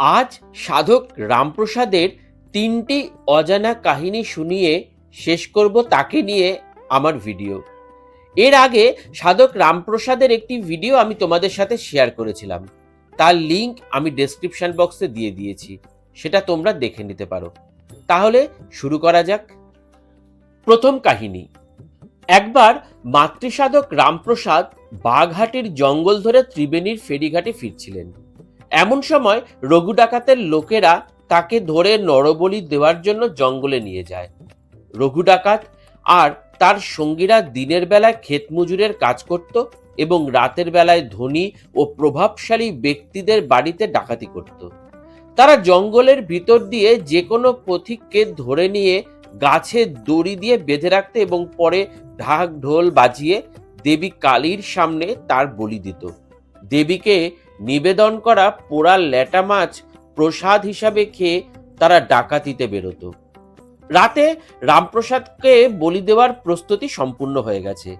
আজ সাধক রামপ্রসাদের তিনটি অজানা কাহিনী শুনিয়ে শেষ করব তাকে নিয়ে আমার ভিডিও। এর আগে সাধক রামপ্রসাদের একটি ভিডিও আমি তোমাদের সাথে শেয়ার করেছিলাম। তার লিংক আমি ডেসক্রিপশন বক্সে দিয়ে দিয়েছি। সেটা তোমরা দেখে নিতে পারো। তাহলে শুরু করা যাক। প্রথম কাহিনী। একবার মাতৃসাধক রামপ্রসাদ বাঘহাটির জঙ্গল ধরে ত্রিবেণীর ফেরিঘাটে ফিরছিলেন। এমন সময় রঘু ডাকাতের লোকেরা তাকে ধরে নরবলি দেওয়ার জন্য জঙ্গলে নিয়ে যায়। রঘু ডাকাত আর তার সঙ্গীরা দিনের বেলায় ক্ষেত মজুরের কাজ করত এবং রাতের বেলায় ধনী ও প্রভাবশালী ব্যক্তিদের বাড়িতে ডাকাতি করত। তারা জঙ্গলের ভিতর দিয়ে যে কোনো পথিককে ধরে নিয়ে গাছে দড়ি দিয়ে বেঁধে রাখতে এবং পরে ঢাক ঢোল বাজিয়ে দেবী কালীর সামনে তার বলি দিত। দেবীকে নিবেদন করা পোড়া ল্যাটা মাছ প্রসাদ হিসাবে খেয়ে তারা ডাকাতিতে বেরোতো। রাতে রামপ্রসাদকে বলি দেওয়ার প্রস্তুতি সম্পূর্ণ হয়ে গেছে।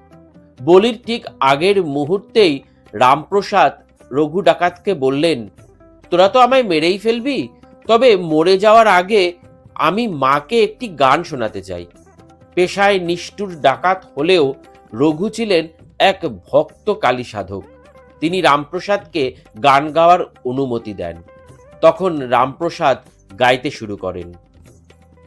বলির ঠিক আগের মুহূর্তেই রামপ্রসাদ রঘু ডাকাতকে বললেন, তোরা তো আমায় মেরেই ফেলবি, তবে মরে যাওয়ার আগে আমি মাকে একটি গান শোনাতে চাই। পেশায় নিষ্ঠুর ডাকাত হলেও রঘু ছিলেন এক ভক্ত কালী সাধক তিনি রামপ্রসাদকে গান গাওয়ার অনুমতি দেন। তখন রামপ্রসাদ গাইতে শুরু করেন।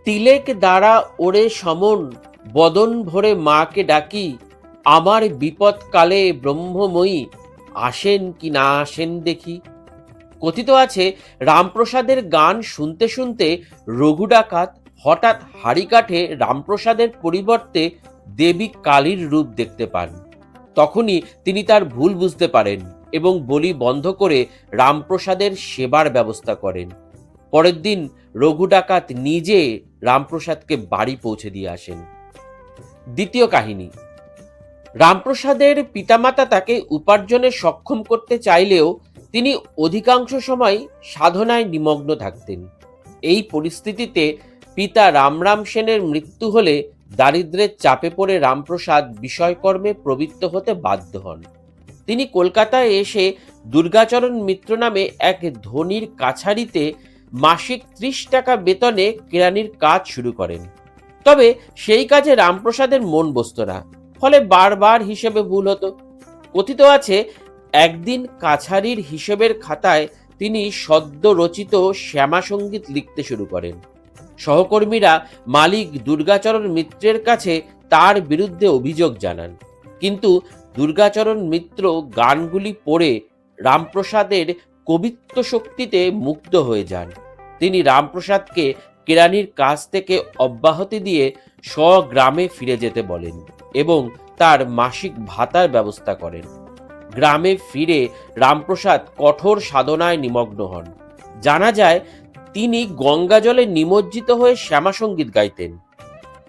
তিলেক দ্বারা ওরে সমন, বদন ভরে মাকে ডাকি, আমার বিপদকালে ব্রহ্মময়ী, আসেন কি না আসেন দেখি। কথিত আছে, রামপ্রসাদের গান শুনতে শুনতে রঘু ডাকাত হঠাৎ হাড়ি কাঠে রামপ্রসাদের পরিবর্তে দেবী কালীর রূপ দেখতে পান। তখনই তিনি তার ভুল বুঝতে পারেন এবং বলি বন্ধ করে রামপ্রসাদের সেবার ব্যবস্থা করেন। পরের দিন রঘু ডাকাত নিজে রামপ্রসাদকে বাড়ি পৌঁছে দিয়ে আসেন। দ্বিতীয় কাহিনী। রামপ্রসাদের পিতামাতা তাকে উপার্জনে সক্ষম করতে চাইলেও তিনি অধিকাংশ সময় সাধনায় নিমগ্ন থাকতেন। এই পরিস্থিতিতে পিতা রামরাম সেনের মৃত্যু হলে দারিদ্রের চাপে পড়ে রামপ্রসাদ বিষয়কর্মে প্রবৃত্ত হতে বাধ্য হন। তিনি কলকাতায় এসে দুর্গাচরণ মিত্র নামে এক ধনির কাছারিতে মাসিক ত্রিশ টাকা বেতনে কেরানির কাজ শুরু করেন। তবে সেই কাজে রামপ্রসাদের মন বসত না, ফলে বারবার হিসেবে ভুল হতো। কথিত আছে, একদিন কাছারির হিসেবের খাতায় তিনি সদ্য রচিত শ্যামা সংগীত লিখতে শুরু করেন। সহকর্মীরা মালিক দুর্গাচরণ মিত্রের কাছে তার বিরুদ্ধে অভিযোগ জানান। কিন্তু দুর্গাচরণ মিত্র গানগুলি পড়ে রামপ্রসাদের কবিত্ব শক্তিতে মুগ্ধ হয়ে যান। তিনি রামপ্রসাদকে কেরানির কাছ থেকে অব্যাহতি দিয়ে স্বগ্রামে ফিরে যেতে বলেন এবং তার মাসিক ভাতার ব্যবস্থা করেন। গ্রামে ফিরে রামপ্রসাদ কঠোর সাধনায় নিমগ্ন হন। জানা যায় তিনি গঙ্গা জলে নিমজ্জিত হয়ে শ্যামাসঙ্গীত গাইতেন।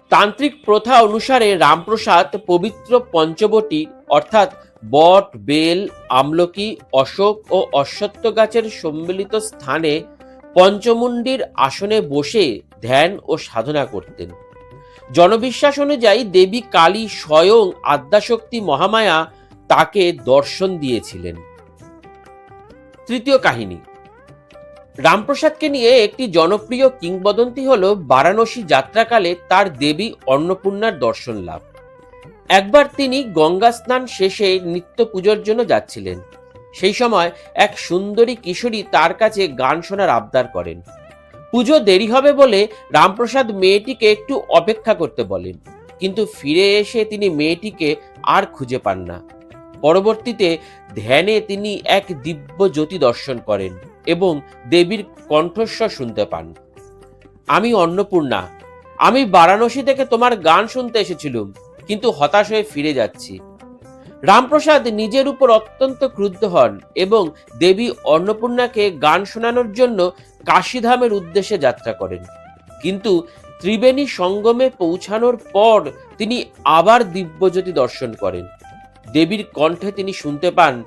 তান্ত্রিক প্রথা অনুসারে রামপ্রসাদ পবিত্র পঞ্চবটি, অর্থাৎ বট, বেল, আমলকি, অশোক ও অশ্বত্থ গাছের সম্মিলিত স্থানে পঞ্চমুণ্ডির আসনে বসে ধ্যান ও সাধনা করতেন। জনবিশ্বাস অনুযায়ী দেবী কালী স্বয়ং আদ্যাশক্তি মহামায়া তাকে দর্শন দিয়েছিলেন। তৃতীয় কাহিনী। রামপ্রসাদকে নিয়ে একটি জনপ্রিয় কিংবদন্তি হল বারাণসী যাত্রাকালে তার দেবী অন্নপূর্ণার দর্শন লাভ। একবার তিনি গঙ্গা স্নান শেষে নিত্য পুজোর জন্য যাচ্ছিলেন। সেই সময় এক সুন্দরী কিশোরী তার কাছে গান শোনার আবদার করেন। পুজো দেরি হবে বলে রামপ্রসাদ মেয়েটিকে একটু অপেক্ষা করতে বলেন, কিন্তু ফিরে এসে তিনি মেয়েটিকে আর খুঁজে পান না। পরবর্তীতে ধ্যানে তিনি এক দিব্য জ্যোতি দর্শন করেন। এবং দেবীর কণ্ঠস্বর শুনতে পান। আমি অন্নপূর্ণা, আমি বারাণসী থেকে তোমার গান শুনতে এসেছিলুম, কিন্তু হতাশ হয়ে ফিরে যাচ্ছি। রামপ্রসাদ নিজের উপর অত্যন্ত ক্রুদ্ধ হন এবং দেবী অন্নপূর্ণাকে গান শোনানোর জন্য কাশীধামের উদ্দেশ্যে যাত্রা করেন। কিন্তু ত্রিবেণী সঙ্গমে পৌঁছানোর পর তিনি আবার দিব্যজ্যোতি দর্শন করেন। দেবীর কণ্ঠে তিনি শুনতে পান,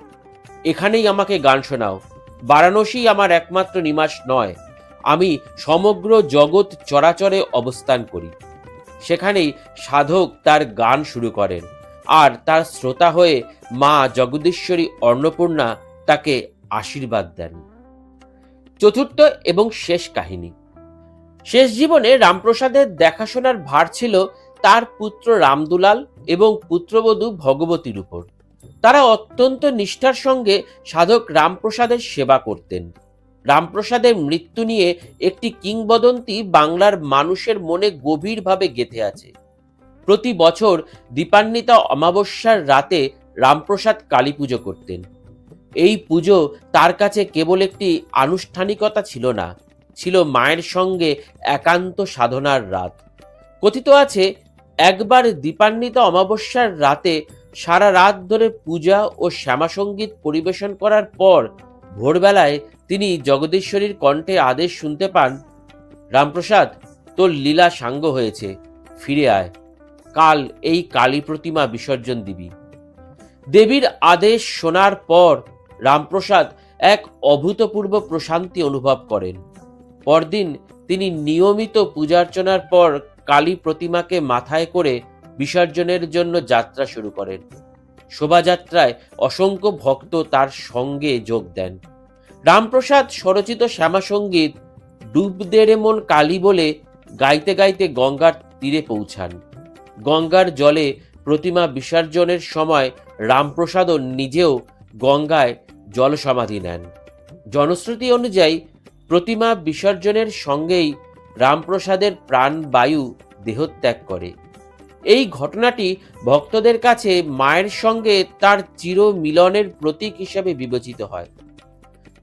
এখানেই আমাকে গান শোনাও। বারাণসী আমার একমাত্র নিমাস নয়। আমি সমগ্র জগৎ চরাচরে অবস্থান করি। সেখানেই সাধক তার গান শুরু করেন আর তার শ্রোতা হয়ে মা জগদীশ্বরী অন্নপূর্ণা তাকে আশীর্বাদ দেন। চতুর্থ এবং শেষ কাহিনী। শেষ জীবনে রামপ্রসাদের দেখাশোনার ভার ছিল তার পুত্র রামদুলাল এবং পুত্রবধূ ভগবতীর উপর। তারা অত্যন্ত নিষ্ঠার সঙ্গে সাধক রামপ্রসাদের সেবা করতেন। রামপ্রসাদের মৃত্যু নিয়ে একটি কিংবদন্তি বাংলার মানুষের মনে গভীরভাবে গেঁথে আছে। প্রতি বছর দীপান্বিতা অমাবস্যার রাতে রামপ্রসাদ কালী পুজো করতেন। এই পুজো তার কাছে কেবল একটি আনুষ্ঠানিকতা ছিল না, ছিল মায়ের সঙ্গে একান্ত সাধনার রাত। কথিত আছে, একবার দীপান্বিতা অমাবস্যার রাতে সারা রাত ধরে পূজা ও শ্যামাসঙ্গীত পরিবেশন করার পর ভোরবেলায় তিনি জগদীশ্বরীর কণ্ঠে আদেশ শুনতে পান, রামপ্রসাদ, তোর লীলা সাঙ্গ হয়েছে, ফিরে আয়। কাল এই কালী প্রতিমা বিসর্জন দিবি দেবীর আদেশ শোনার পর রামপ্রসাদ এক অভূতপূর্ব প্রশান্তি অনুভব করেন। পরদিন তিনি নিয়মিত পূজার্চনার পর কালী প্রতিমাকে মাথায় করে বিসর্জনের জন্য যাত্রা শুরু করেন। শোভাযাত্রায় অসংখ্য ভক্ত তার সঙ্গে যোগ দেন। রামপ্রসাদ স্বরচিত শ্যামাসঙ্গীত ডুব দেড়ে মন কালী বলে গাইতে গাইতে গঙ্গার তীরে পৌঁছান। গঙ্গার জলে প্রতিমা বিসর্জনের সময় রামপ্রসাদও নিজেও গঙ্গায় জল সমাধি নেন। জনশ্রুতি অনুযায়ী প্রতিমা বিসর্জনের সঙ্গেই রামপ্রসাদের প্রাণবায়ু দেহত্যাগ করে। এই ঘটনাটি ভক্তদের কাছে মায়ের সঙ্গে তার চির মিলনের প্রতীক হিসাবে বিবেচিত হয়।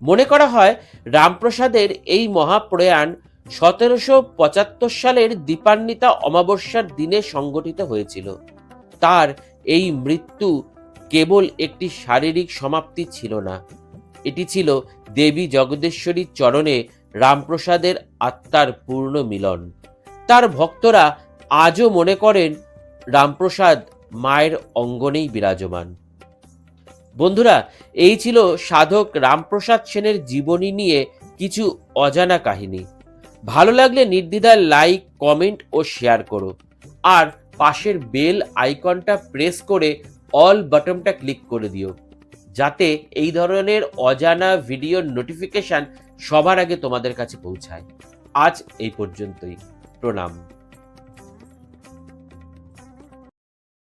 মনে করা হয় রামপ্রসাদের এই মহাপ্রয়াণ সতেরোশো পঁচাত্তর সালের দীপান্বিতা অমাবস্যার দিনে সংগঠিত হয়েছিল। তার এই মৃত্যু কেবল একটি শারীরিক সমাপ্তি ছিল না। এটি ছিল দেবী জগদেশ্বরীর চরণে রামপ্রসাদের আত্মার পূর্ণ মিলন। তার ভক্তরা আজও মনে করেন রামপ্রসাদ মায়ের অঙ্গনেই বিরাজমান। বন্ধুরা, এই ছিল সাধক রামপ্রসাদ সেনের জীবনী নিয়ে কিছু অজানা কাহিনী। ভালো লাগলে নির্দ্বিধায় লাইক, কমেন্ট ও শেয়ার করো। আর পাশের বেল আইকনটা প্রেস করে অল বাটনটা ক্লিক করে দিও। যাতে এই ধরনের অজানা ভিডিওর নোটিফিকেশন সবার আগে তোমাদের কাছে পৌঁছায়। আজ এই পর্যন্তই। প্রণাম।